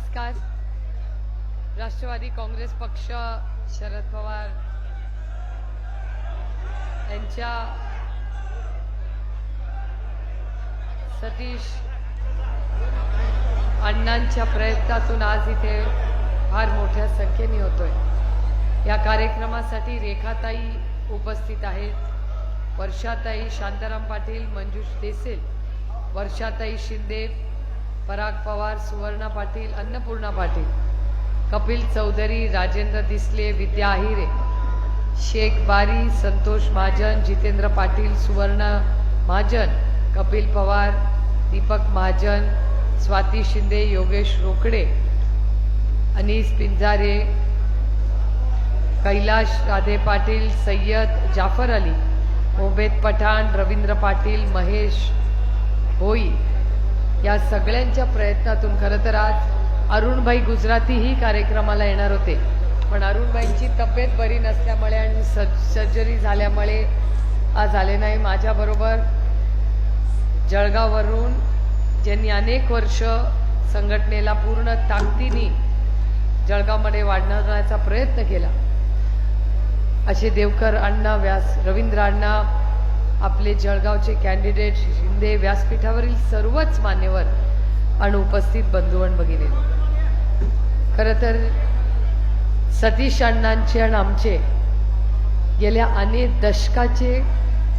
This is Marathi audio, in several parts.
नमस्कार. राष्ट्रवादी काँग्रेस पक्ष शरद पवार यांच्या सतीश अण्णांच्या प्रयत्नातून आज इथे फार मोठ्या संख्येने होतोय. या कार्यक्रमासाठी रेखाताई उपस्थित आहेत. वर्षाताई शांताराम पाटील मंजूष देसेल वर्षाताई शिंदे पराग पवार सुवर्णा पाटील अन्नपूर्णा पाटील कपिल चौधरी राजेंद्र दिसले विद्या आहिरे शेख बारी संतोष महाजन जितेंद्र पाटील सुवर्ण महाजन कपिल पवार दीपक महाजन स्वाती शिंदे योगेश रोकडे अनीस पिंजारे कैलाश राधे पाटील सय्यद जाफर अली ओबेद पठाण रवींद्र पाटील महेश होई या सगळ्यांच्या प्रयत्नातून खरं तर आज अरुणभाई गुजरातीही कार्यक्रमाला येणार होते. पण अरुणभाईंची तब्येत बरी नसल्यामुळे आणि सर्जरी झाल्यामुळे आज आले नाही. माझ्याबरोबर जळगाववरून ज्यांनी अनेक वर्ष संघटनेला पूर्ण ताकदीने जळगावमध्ये वाढण्याचा प्रयत्न केला. असे देवकर अण्णा व्यास रवींद्र अण्णा आपले जळगावचे कॅन्डिडेट शिंदे व्यासपीठावरील सर्वच मान्यवर आणि उपस्थित बंधू आणि भगिनी. खरं तर सतीश अण्णांचे आणि आमचे गेल्या अनेक दशकाचे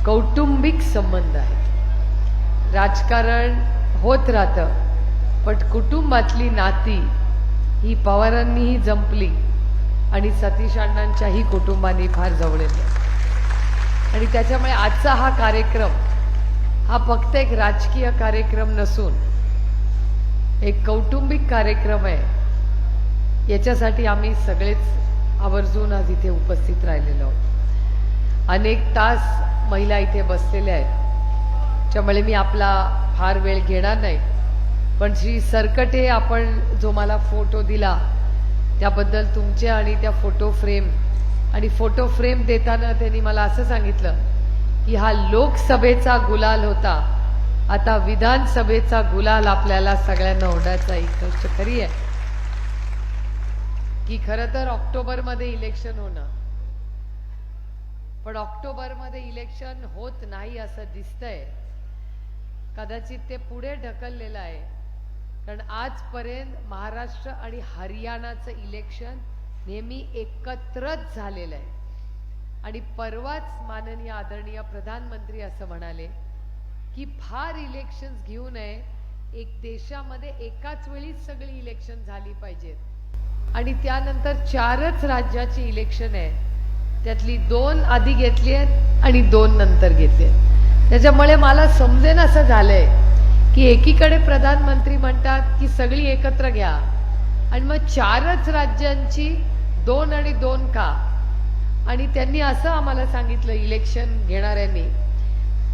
कौटुंबिक संबंध आहेत. राजकारण होत राहतं पण कुटुंबातली नाती ही पवारांनीही जंपली आणि सतीश अण्णांच्याही कुटुंबाने फार जवळले आणि त्याच्यामुळे आजचा हा कार्यक्रम हा फक्त एक राजकीय कार्यक्रम नसून एक कौटुंबिक कार्यक्रम आहे. याच्यासाठी आम्ही सगळेच आवर्जून आज इथे उपस्थित राहिलेलो आहोत. अनेक तास महिला इथे बसलेल्या आहेत. त्यामुळे मी आपला फार वेळ घेणार नाही. पण श्री सरकटे आपण जो मला फोटो दिला त्याबद्दल तुमचे आणि त्या फोटो फ्रेम आणि फोटो फ्रेम देताना त्यांनी मला असं सांगितलं की हा लोकसभेचा गुलाल होता. आता विधानसभेचा गुलाल आपल्याला सगळ्यांना ओढायचा एक गोष्ट खरी आहे. की खरं तर ऑक्टोबरमध्ये इलेक्शन होणं. पण ऑक्टोबरमध्ये इलेक्शन होत नाही असं दिसतंय. कदाचित ते पुढे ढकललेलं आहे. कारण आजपर्यंत महाराष्ट्र आणि हरियाणाचं इलेक्शन नेहमी एकत्रच झालेलं आहे. आणि परवाच माननीय आदरणीय प्रधानमंत्री असं म्हणाले की फार इलेक्शन्स घेऊ नये. एक देशामध्ये एकाच वेळी सगळी इलेक्शन झाली पाहिजेत. आणि त्यानंतर चारच राज्याची इलेक्शन आहे. त्यातली दोन आधी घेतली आहेत आणि दोन नंतर घेतली आहेत. त्याच्यामुळे मला समजेन असं झालंय की एकीकडे प्रधानमंत्री म्हणतात की सगळी एकत्र घ्या आणि मग चारच राज्यांची दोन आणि दोन का? आणि त्यांनी असं आम्हाला सांगितलं इलेक्शन घेणाऱ्यांनी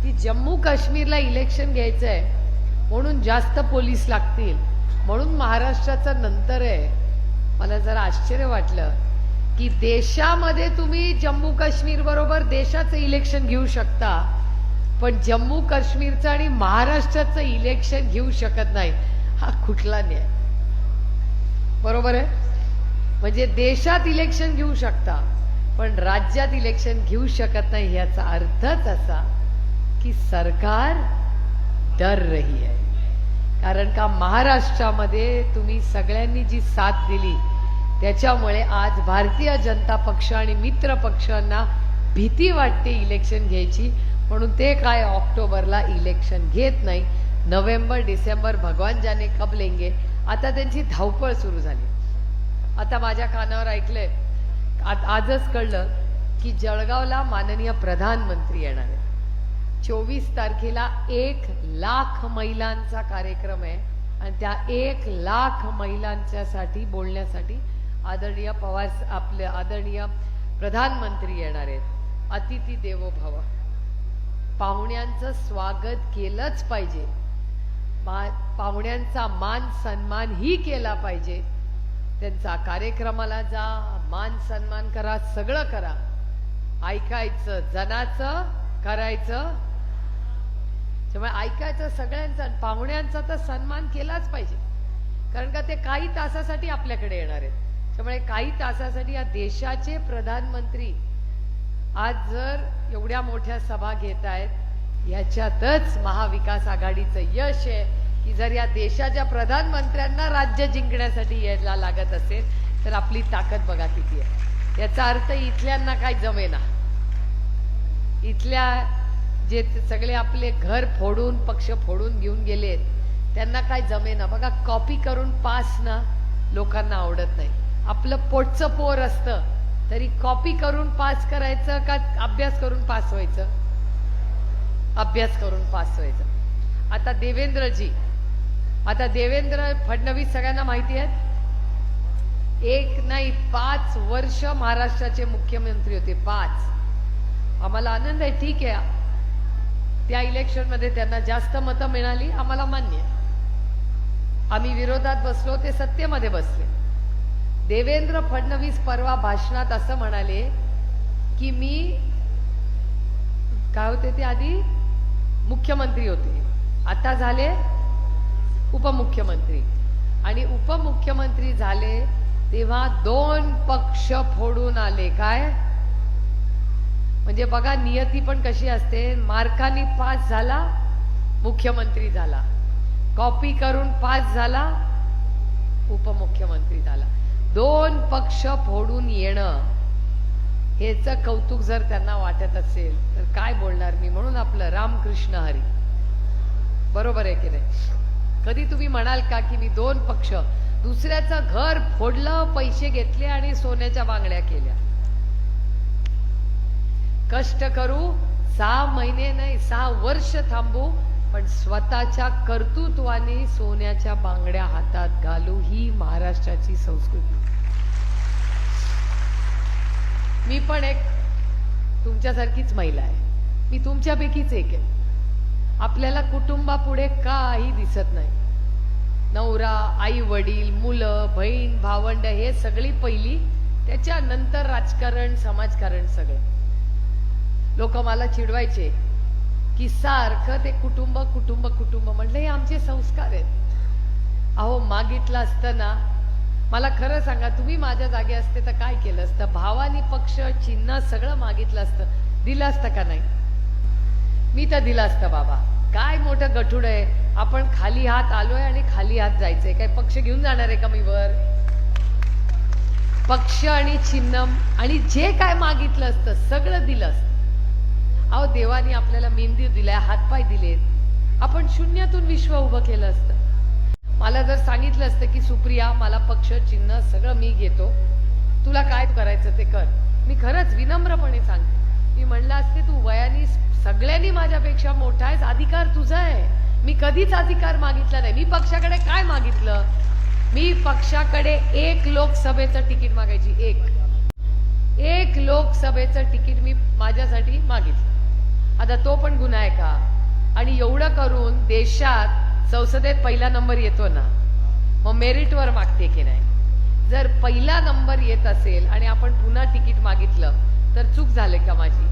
की जम्मू काश्मीरला इलेक्शन घ्यायचं आहे म्हणून जास्त पोलीस लागतील म्हणून महाराष्ट्राचं नंतर आहे. मला जरा आश्चर्य वाटलं की देशामध्ये तुम्ही जम्मू काश्मीर बरोबर देशाचं इलेक्शन घेऊ शकता पण जम्मू काश्मीरचं आणि महाराष्ट्राचं इलेक्शन घेऊ शकत नाही. हा कुठला न्याय? बरोबर आहे? म्हणजे देशात इलेक्शन घेऊ शकता पण राज्यात इलेक्शन घेऊ शकत नाही याचा अर्थच असा की सरकार डर रही आहे. कारण का महाराष्ट्रामध्ये तुम्ही सगळ्यांनी जी साथ दिली त्याच्यामुळे आज भारतीय जनता पक्ष आणि मित्र पक्षांना भीती वाटते इलेक्शन घ्यायची. म्हणून ते काय ऑक्टोबरला इलेक्शन घेत नाही नोव्हेंबर डिसेंबर भगवान जाने कब लेंगे? आता त्यांची धावपळ सुरू झाली. आता माझ्या कानावर ऐकलंय. आजच कळलं की जळगावला माननीय प्रधानमंत्री येणार आहे चोवीस तारखेला एक लाख महिलांचा कार्यक्रम आहे आणि त्या एक लाख महिलांच्यासाठी बोलण्यासाठी आदरणीय पवार आपले आदरणीय प्रधानमंत्री येणार आहेत. अतिथी देवो भव पाहुण्यांचं स्वागत केलंच पाहिजे. मा पाहुण्यांचा मान सन्मान ही केला पाहिजे. त्यांचा कार्यक्रमाला जा मान सन्मान करा सगळं करा. ऐकायचं जनाचं करायचं. त्यामुळे ऐकायचं सगळ्यांचा पाहुण्यांचा तर सन्मान केलाच पाहिजे. कारण का ते काही तासासाठी आपल्याकडे येणार आहेत. त्यामुळे काही तासासाठी या देशाचे प्रधानमंत्री आज जर एवढ्या मोठ्या सभा घेत आहेत याच्यातच महाविकास आघाडीचं यश आहे की जर या देशाच्या प्रधानमंत्र्यांना राज्य जिंकण्यासाठी यायला लागत असेल तर आपली ताकद बघा किती आहे. याचा अर्थ इथल्यांना काय जमेना. इथल्या जे सगळे आपले घर फोडून पक्ष फोडून घेऊन गेलेत त्यांना काय जमेना. बघा कॉपी करून पास ना लोकांना आवडत नाही. आपलं पोटचं पोर असतं तरी कॉपी करून पास करायचं का अभ्यास करून पास व्हायचं? अभ्यास करून पास व्हायचं. आता देवेंद्रजी आता देवेंद्र फडणवीस सगळ्यांना माहिती आहेत? एक नाही पाच वर्ष महाराष्ट्राचे मुख्यमंत्री होते पाच. आम्हाला आनंद आहे ठीक आहे. त्या इलेक्शनमध्ये त्यांना जास्त मतं मिळाली आम्हाला मान्य आहे. आम्ही विरोधात बसलो ते सत्तेमध्ये बसले. देवेंद्र फडणवीस परवा भाषणात असं म्हणाले की मी काय होते ते आधी? मुख्यमंत्री होते. आता झाले उपमुख्यमंत्री. आणि उपमुख्यमंत्री झाले तेव्हा दोन पक्ष फोडून आले. काय? म्हणजे बघा नियती पण कशी असते. मार्कानी पास झाला मुख्यमंत्री झाला. कॉपी करून पास झाला उपमुख्यमंत्री झाला. दोन पक्ष फोडून येणं. हेच कौतुक जर त्यांना वाटत असेल तर काय बोलणार मी? म्हणून आपलं रामकृष्ण हरी. बरोबर आहे की नाही? कधी तुम्ही म्हणाल का की मी दोन पक्ष दुसऱ्याचं घर फोडलं पैसे घेतले आणि सोन्याच्या बांगड्या केल्या? कष्ट करू सहा महिने नाही सहा वर्ष थांबू पण स्वतःच्या कर्तृत्वाने सोन्याच्या बांगड्या हातात घालू ही महाराष्ट्राची संस्कृती. मी पण एक तुमच्यासारखीच महिला आहे. मी तुमच्यापैकीच एक आहे. आपल्याला कुटुंबापुढे काही दिसत नाही. नवरा आई वडील मुलं बहीण भावंड हे सगळी पहिली त्याच्यानंतर राजकारण समाजकारण सगळं. लोक मला चिडवायचे की सारखं ते कुटुंब कुटुंब कुटुंब म्हटलं हे आमचे संस्कार आहेत. अहो मागितलं असतं ना मला खरं सांगा तुम्ही माझ्या जागे असते तर काय केलं असतं? भावानी पक्ष चिन्ह सगळं मागितलं असतं. दिलं असतं का नाही? मी तर दिलं असतं बाबा. काय मोठं गठुड आहे? आपण खाली हात आलोय आणि खाली हात जायचंय. काय पक्ष घेऊन जाणार आहे का मी वर? पक्ष आणि चिन्ह आणि जे काय मागितलं असतं सगळं दिलं असतं. अहो देवानी आपल्याला मेंदी दिलाय हातपाय दिलेत. आपण शून्यातून विश्व उभं केलं असतं. मला जर सांगितलं असतं की सुप्रिया मला पक्ष चिन्ह सगळं मी घेतो. तुला काय करायचं ते कर. मी खरंच विनम्रपणे सांगते. मी म्हणलं असते तू वयानी सगळ्यांनी माझ्यापेक्षा मोठा आहेस. अधिकार तुझा आहे. मी कधीच अधिकार मागितला नाही. मी पक्षाकडे काय मागितलं? मी पक्षाकडे एक लोकसभेचं तिकीट मागायची. एक. एक लोकसभेचं तिकीट मी माझ्यासाठी मागितलं. आता तो पण गुन्हा आहे का? आणि एवढं करून देशात संसदेत पहिला नंबर येतो ना मग मेरिटवर मागते की नाही? जर पहिला नंबर येत असेल आणि आपण पुन्हा तिकीट मागितलं तर चूक झाले का माझी?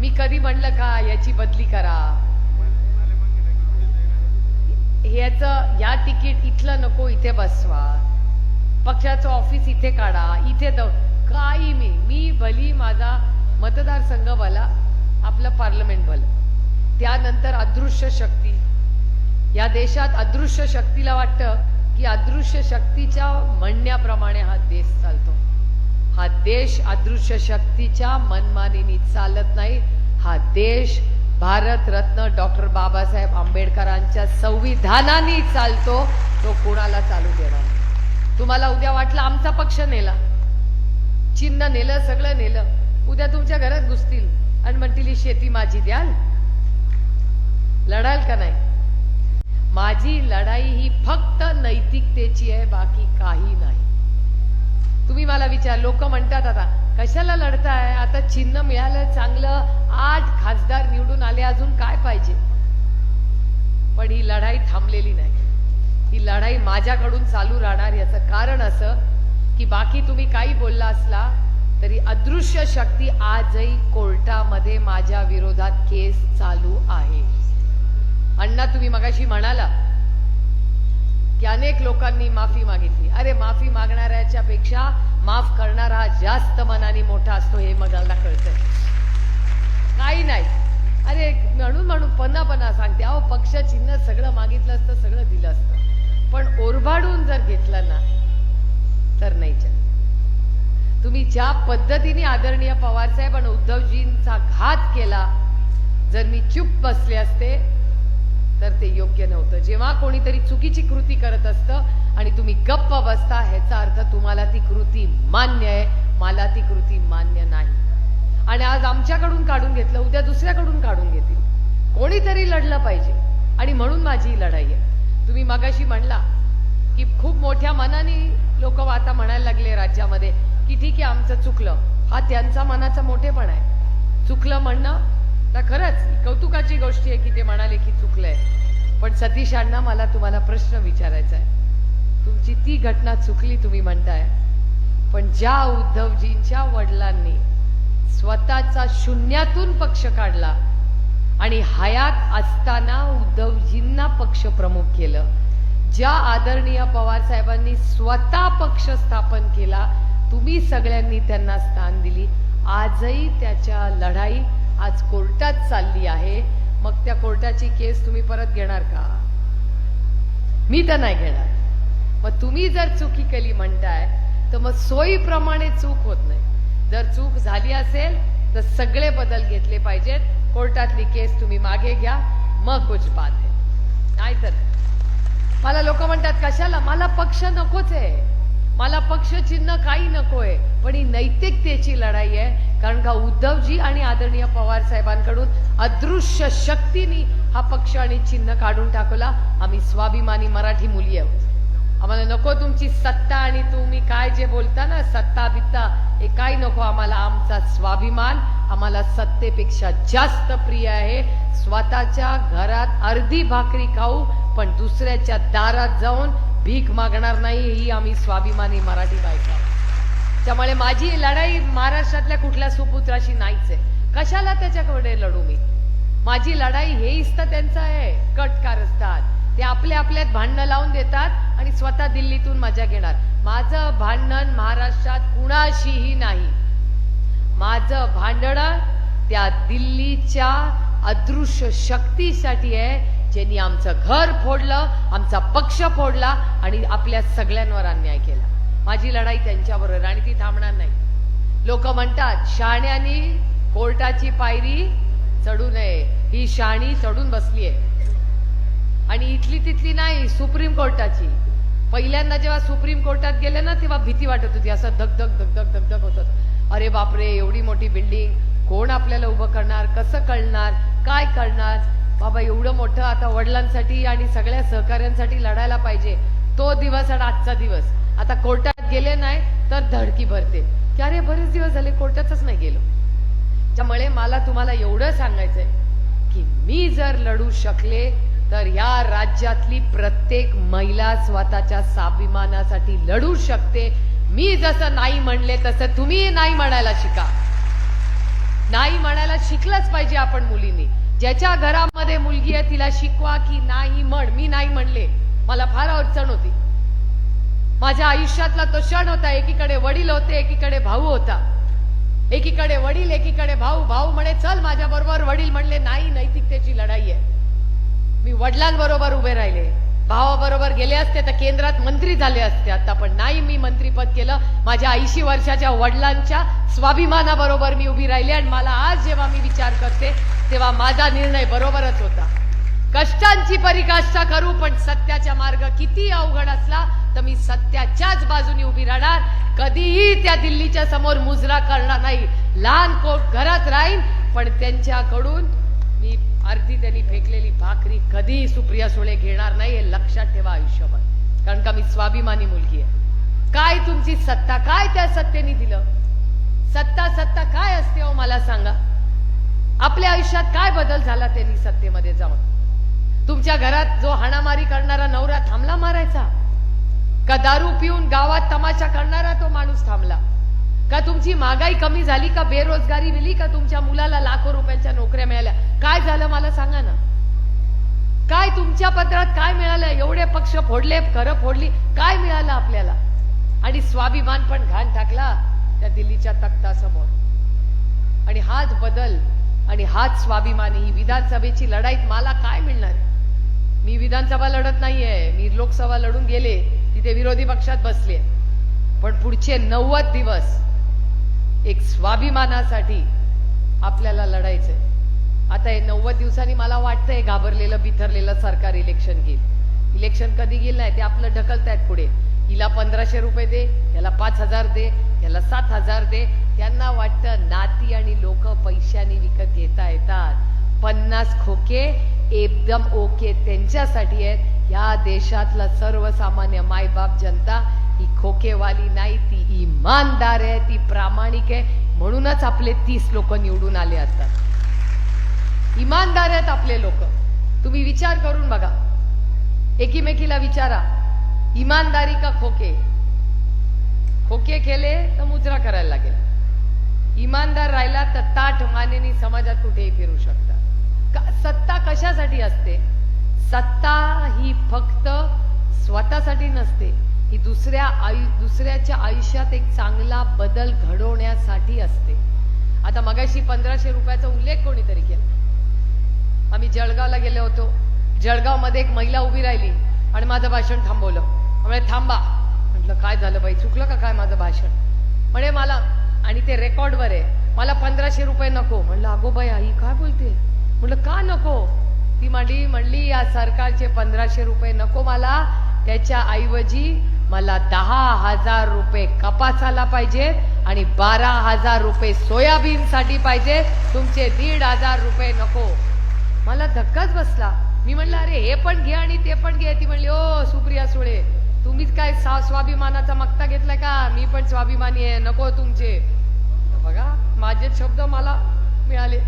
मी कधी म्हणलं का याची बदली करा? ह्याच या तिकीट इथलं नको इथे बसवा. पक्षाचं ऑफिस इथे काढा इथे द काही मी मी भली माझा मतदारसंघ भला आपलं पार्लमेंट भलं. त्यानंतर अदृश्य शक्ती. या देशात अदृश्य शक्तीला वाटतं की अदृश्य शक्तीच्या म्हणण्याप्रमाणे हा देश चालतो. हा देश अदृश्य शक्तीच्या मनमानीनी चालत नाही. हा देश भारत रत्न डॉक्टर बाबासाहेब आंबेडकरांच्या संविधानाने चालतो. तो कोणाला चालू देणार तुम्हाला उद्या वाटलं आमचा पक्ष नेला. चिन्ह नेलं सगळं नेलं. उद्या तुमच्या घरात घुसतील आणि म्हणतील शेती माझी द्याल. लढाल का नाही? माझी लढाई ही फक्त नैतिकतेची आहे बाकी काही नाही. तुम्ही मला विचार लोक म्हणतात आता कशाला लढताय? आता चिन्ह मिळालं चांगलं आठ खासदार निवडून आले अजून काय पाहिजे? पण ही लढाई थांबलेली नाही. ही लढाई माझ्याकडून चालू राहणार याचं कारण असं की बाकी तुम्ही काही बोलला असला तरी अदृश्य शक्ती आजही कोर्टामध्ये माझ्या विरोधात केस चालू आहे. अण्णा तुम्ही मगाशी म्हणाला की अनेक लोकांनी माफी मागितली. अरे माफी मागणाऱ्याच्या पेक्षा माफ करणारा हा जास्त मनाने मोठा असतो हे मग मला कळतंय. काही नाही. अरे म्हणून म्हणून पन्ना पन्ना सांगते. अहो पक्ष चिन्ह सगळं मागितलं असतं सगळं दिलं असतं. पण ओरबाडून जर घेतलं ना तर नाही तुम्ही ज्या पद्धतीने आदरणीय पवारसाहेब आणि उद्धवजींचा घात केला जर मी चुप बसले असते तर ते योग्य नव्हतं. जेव्हा कोणीतरी चुकीची कृती करत असतं आणि तुम्ही गप्प बसता ह्याचा अर्थ तुम्हाला ती कृती मान्य आहे मला ती कृती मान्य नाही. आणि आज आमच्याकडून काढून घेतलं उद्या दुसऱ्याकडून काढून घेतील. कोणीतरी लढलं पाहिजे आणि म्हणून माझी लढाई आहे. तुम्ही मगाशी म्हणला की खूप मोठ्या मनाने लोक आता म्हणायला लागले राज्यामध्ये की ठीक आहे आमचं चुकलं. हा त्यांचा मनाचा मोठेपण आहे. चुकलं म्हणणं ना खरंच कौतुकाची गोष्टी आहे की ते म्हणाले की चुकलंय. पण सतीशांना मला तुम्हाला प्रश्न विचारायचा आहे. तुमची ती घटना चुकली तुम्ही म्हणताय. पण ज्या उद्धवजींच्या वडिलांनी स्वतःचा शून्यातून पक्ष काढला आणि हयात असताना उद्धवजींना पक्ष प्रमुख केलं ज्या आदरणीय पवार साहेबांनी स्वतः पक्ष स्थापन केला तुम्ही सगळ्यांनी त्यांना स्थान दिली. आजही त्याच्या लढाई आज कोर्टात चालली आहे. मग त्या कोर्टाची केस तुम्ही परत घेणार का? मी तर नाही घेणार. मग तुम्ही जर चुकी केली म्हणताय तर मग सोयीप्रमाणे चूक होत नाही. जर चूक झाली असेल तर सगळे बदल घेतले पाहिजेत. कोर्टातली केस तुम्ही मागे घ्या. मग कुछ बात आहे. नाहीतर. मला लोक म्हणतात कशाला? मला पक्ष नकोच आहे. मला पक्ष चिन्ह काही नकोय. पण ही नैतिकतेची लढाई आहे. कारण का उद्धवजी आणि आदरणीय पवार साहेबांकडून अदृश्य शक्तीने हा पक्ष आणि चिन्ह काढून टाकला. आम्ही स्वाभिमानी मराठी मुली आहोत. आम्हाला नको तुमची सत्ता आणि तुम्ही काय जे बोलता ना सत्ता बित्ता हे काय नको. आम्हाला आमचा स्वाभिमान आम्हाला सत्तेपेक्षा जास्त प्रिय आहे. स्वतःच्या घरात अर्धी भाकरी खाऊ पण दुसऱ्याच्या दारात जाऊन भीक मागणार नाही ही आम्ही स्वाभिमानी मराठी बायका त्यामुळे माझी लढाई महाराष्ट्रातल्या कुठल्या सुपुत्राशी नाहीच आहे. कशाला त्याच्याकडे लढू मी? माझी लढाई हे इस्त त्यांचं आहे. कट असतात ते आपल्या आपल्यात भांडणं लावून देतात आणि स्वतः दिल्लीतून मजा घेणार. माझं भांडण महाराष्ट्रात कुणाशीही नाही. माझं भांडण त्या दिल्लीच्या अदृश्य शक्तीसाठी आहे ज्यांनी आमचं घर फोडलं आमचा पक्ष फोडला आणि आपल्या सगळ्यांवर अन्याय केला. माझी लढाई त्यांच्याबरोबर आणि ती थांबणार नाही. लोक म्हणतात शहाण्यानी कोर्टाची पायरी चढू नये. ही शाणी चढून बसली आहे आणि इथली तिथली नाही सुप्रीम कोर्टाची. पहिल्यांदा जेव्हा सुप्रीम कोर्टात गेले ना तेव्हा भीती वाटत होती. असं धगधग धगधग धगधग होत. अरे बापरे एवढी मोठी बिल्डिंग. कोण आपल्याला उभं करणार? कसं कळणार? काय करणार बाबा एवढं मोठं आता वडिलांसाठी आणि सगळ्या सहकाऱ्यांसाठी लढायला पाहिजे. तो दिवस आणि आजचा दिवस. आता कोर्टात गेले नाही तर धडकी भरते. की अरे बरेच दिवस झाले कोर्टातच नाही गेलो. त्यामुळे मला तुम्हाला एवढं सांगायचंय की मी जर लढू शकले तर या राज्यातली प्रत्येक महिला स्वतःच्या स्वाभिमानासाठी लढू शकते. मी जसं नाही म्हणले तसं तुम्ही नाही म्हणायला शिका. नाही म्हणायला शिकलंच पाहिजे आपण मुलींनी. ज्याच्या घरामध्ये मुलगी आहे तिला शिकवा की नाही म्हण. मी नाही म्हणले. मला फार अडचण होती. माझ्या आयुष्यातला तो क्षण होता एकीकडे वडील होते एकीकडे भाऊ होता. एकीकडे वडील एकीकडे भाऊ. भाऊ म्हणे चल माझ्या बरोबर वडील म्हणले नाही नैतिकतेची लढाई आहे. मी वडिलांबरोबर उभे राहिले. भावाबरोबर गेले असते तर केंद्रात मंत्री झाले असते. आता पण नाही मी मंत्रीपद केलं. माझ्या ऐंशी वर्षाच्या वडिलांच्या स्वाभिमानाबरोबर मी उभी राहिली आणि मला आज जेव्हा मी विचार करते तेव्हा माझा निर्णय बरोबरच होता. कष्टांची परिकाष्ठा करू पण सत्याचा मार्ग किती अवघड असला तर मी सत्याच्याच बाजूनी उभी राहणार. कधीही त्या दिल्लीच्या समोर मुजरा करणार नाही. लहान कोट घरात राहीन पण त्यांच्याकडून मी अर्धी त्यांनी फेकलेली भाकरी कधीही सुप्रिया सुळे घेणार नाही हे लक्षात ठेवा आयुष्यभर. कारण का मी स्वाभिमानी मुलगी आहे. काय तुमची सत्ता? काय त्या सत्तेने दिलं? सत्ता सत्ता काय असते हो मला सांगा. आपल्या आयुष्यात काय बदल झाला त्यांनी सत्तेमध्ये जाऊन? तुमच्या घरात जो हाणामारी करणारा नवरा थांबला मारायचा? का दारू पिऊन गावात तमाशा करणारा तो माणूस थांबला? का तुमची महागाई कमी झाली का बेरोजगारी मिली का तुमच्या मुलाला लाखो रुपयांच्या नोकऱ्या मिळाल्या? काय झालं मला सांगा ना. काय तुमच्या पत्रात काय मिळालं? एवढे पक्ष फोडले खरं फोडली काय मिळालं आपल्याला? आणि स्वाभिमान पण घाण टाकला त्या दिल्लीच्या तख्तासमोर. आणि हाच बदल आणि हाच स्वाभिमान ही विधानसभेची लढाईत मला काय मिळणार? आहे? मी विधानसभा लढत नाहीये मी लोकसभा लढून गेले तिथे विरोधी पक्षात बसले. पण पुढचे नव्वद दिवस एक स्वाभिमानासाठी आपल्याला लढायचंय. आता हे नव्वद दिवसांनी मला वाटतंय घाबरलेलं बिथरलेलं सरकार इलेक्शन घेईल. इलेक्शन कधी गेलं नाही ते आपलं ढकलतायत पुढे. हिला पंधराशे रुपये दे याला पाच हजार दे याला सात हजार दे. त्यांना वाटतं नाती आणि लोक पैशाने विकत घेता येतात. पन्नास खोके एकदम ओके त्यांच्यासाठी आहेत. या देशातला सर्वसामान्य मायबाप जनता ही खोकेवाली नाही ती इमानदार आहे ती प्रामाणिक आहे. म्हणूनच आपले तीस लोक निवडून आले असतात इमानदार आहेत आपले लोक. तुम्ही विचार करून बघा. एकीमेकीला विचारा. इमानदारी का खोके? खोके केले तर मुजरा करायला लागेल. इमानदार राहिला तर ताठ मानेनी समाजात कुठेही फिरू शकता. सत्ता कशासाठी असते? सत्ता ही फक्त स्वतःसाठी नसते. ही दुसऱ्या आयु दुसऱ्याच्या आयुष्यात एक चांगला बदल घडवण्यासाठी असते. आता मगाशी पंधराशे रुपयाचा उल्लेख कोणीतरी केला. आम्ही जळगावला गेलो होतो. जळगावमध्ये एक महिला उभी राहिली आणि माझं भाषण थांबवलं. म्हणजे थांबा. म्हटलं काय झालं बाई? चुकलं का काय माझं भाषण? म्हणे मला आणि ते रेकॉर्डवर आहे मला पंधराशे रुपये नको. म्हणलं अगो बाई आई काय बोलते? म्हटलं का नको? ती म्हणली म्हणली या सरकारचे पंधराशे रुपये नको मला. त्याच्या ऐवजी मला दहा हजार रुपये कपासाला पाहिजे आणि बारा हजार रुपये सोयाबीन साठी पाहिजे. तुमचे दीड हजार रुपये नको. मला धक्काच बसला. मी म्हणलं अरे हे पण घे आणि ते पण घे. ती म्हणली ओ सुप्रिया सुळे तुम्हीच काय सा स्वाभिमानाचा मक्ता घेतलाय का? मी पण स्वाभिमानी आहे. नको तुमचे. बघा माझे शब्द मला मिळाले.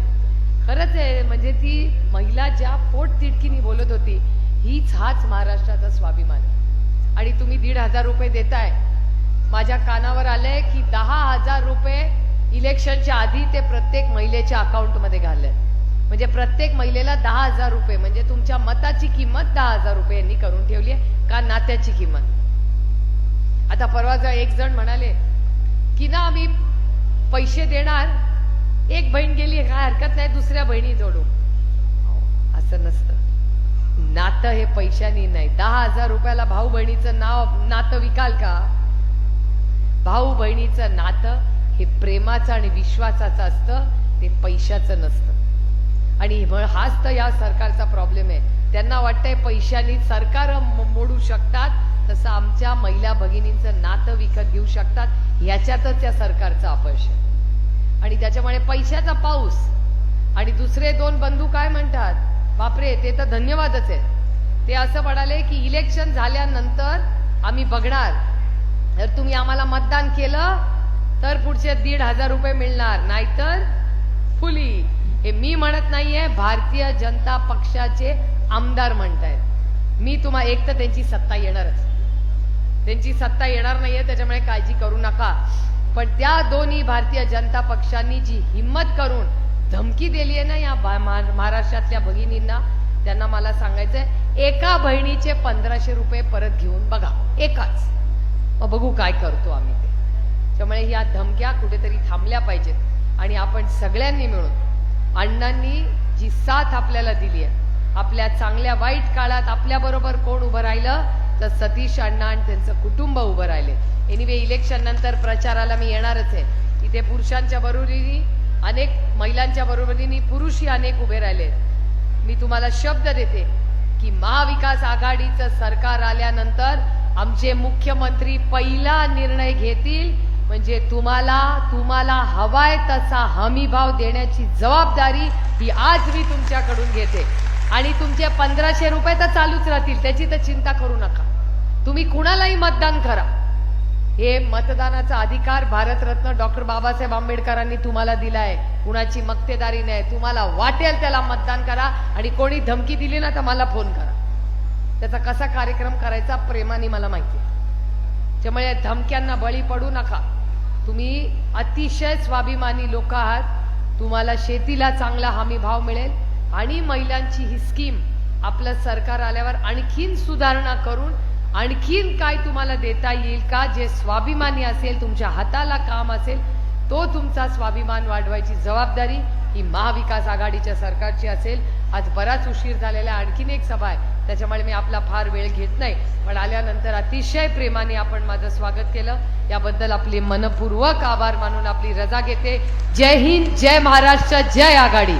खरंच आहे म्हणजे ती महिला ज्या पोट तिटकीनी बोलत होती हीच हाच महाराष्ट्राचा स्वाभिमान आणि तुम्ही दीड हजार रुपये देताय. माझ्या कानावर आलंय की दहा हजार रुपये इलेक्शनच्या आधी ते प्रत्येक महिलेच्या अकाउंटमध्ये घालले. म्हणजे प्रत्येक महिलेला दहा हजार रुपये म्हणजे तुमच्या मताची किंमत दहा हजार रुपये यांनी करून ठेवली आहे का नात्याची किंमत? आता परवा एक जण म्हणाले की ना आम्ही पैसे देणार एक बहीण गेली काय हरकत नाही दुसऱ्या बहिणी जोडू. हो, असं नसतं. नातं हे पैशानी नाही. दहा हजार रुपयाला भाऊ बहिणीचं नाव नातं विकाल का? भाऊ बहिणीचं नातं हे प्रेमाचं आणि विश्वासाचं असतं ते पैशाचं नसतं. आणि हाच तर या सरकारचा प्रॉब्लेम आहे. त्यांना वाटतंय पैशानी सरकार मोडू शकतात तसं आमच्या महिला भगिनींचं नातं विकत घेऊ शकतात. ह्याच्यातच या सरकारचं अपयश आहे. आणि त्याच्यामुळे पैशाचा पाऊस. आणि दुसरे दोन बंधू काय म्हणतात बापरे ते तर धन्यवादच आहे ते असं म्हणाले की इलेक्शन झाल्यानंतर आम्ही बघणार. जर तुम्ही आम्हाला मतदान केलं तर पुढचे दीड हजार रुपये मिळणार. नाहीतर फुली. हे मी म्हणत नाहीये भारतीय जनता पक्षाचे आमदार म्हणतायत. मी तुम्हा एक तर त्यांची सत्ता येणारच. त्यांची सत्ता येणार नाहीये त्याच्यामुळे काळजी करू नका. पण त्या दोन्ही भारतीय जनता पक्षांनी जी हिंमत करून धमकी दिली आहे ना या महाराष्ट्रातल्या भगिनींना त्यांना मला सांगायचंय एका बहिणीचे पंधराशे रुपये परत घेऊन बघा एकाच. मग बघू काय करतो आम्ही ते. त्यामुळे ह्या धमक्या कुठेतरी थांबल्या पाहिजेत. आणि आपण सगळ्यांनी मिळून अण्णांनी जी साथ आपल्याला दिली आहे आपल्या चांगल्या वाईट काळात आपल्याबरोबर कोण उभं राहिलं तर सतीश अण्णा आणि त्यांचं कुटुंब उभं राहिले. एनिवे इलेक्शन नंतर प्रचाराला मी येणारच आहे. इथे पुरुषांच्या बरोबरीने अनेक महिलांच्या बरोबरीने पुरुषही अनेक उभे राहिले. मी तुम्हाला शब्द देते की महाविकास आघाडीचं सरकार आल्यानंतर आमचे मुख्यमंत्री पहिला निर्णय घेतील म्हणजे तुम्हाला तुम्हाला हवाय तसा हमी भाव देण्याची जबाबदारी ही आज मी तुमच्याकडून घेते. आणि तुमचे पंधराशे रुपये तर चालूच राहतील त्याची तर चिंता करू नका. तुम्ही कुणालाही मतदान करा. हे मतदानाचा अधिकार भारतरत्न डॉक्टर बाबासाहेब आंबेडकरांनी तुम्हाला दिलाय. कुणाची मक्तेदारी नाही. तुम्हाला वाटेल त्याला मतदान करा आणि कोणी धमकी दिली ना तर मला फोन करा. त्याचा कसा कार्यक्रम करायचा प्रेमाने मला माहिती आहे. त्यामुळे धमक्यांना बळी पडू नका. तुम्ही अतिशय स्वाभिमानी लोक आहात. तुम्हाला शेतीला चांगला हमी भाव मिळेल. आणि महिलांची ही स्कीम आपलं सरकार आल्यावर आणखीन सुधारणा करून आणखीन काय तुम्हाला देता येईल का? जे स्वाभिमानी असेल तुमच्या हाताला काम असेल तो तुमचा स्वाभिमान वाढवायची जबाबदारी ही महाविकास आघाडीच्या सरकारची असेल. आज बराच उशीर झालेला आहे. आणखीन एक सभा आहे. त्याच्यामुळे मी आपला फार वेळ घेत नाही. पण आल्यानंतर अतिशय प्रेमाने आपण माझं स्वागत केलं. याबद्दल आपले मनपूर्वक आभार मानून आपली रजा घेते. जय हिंद जय महाराष्ट्र जय आघाडी.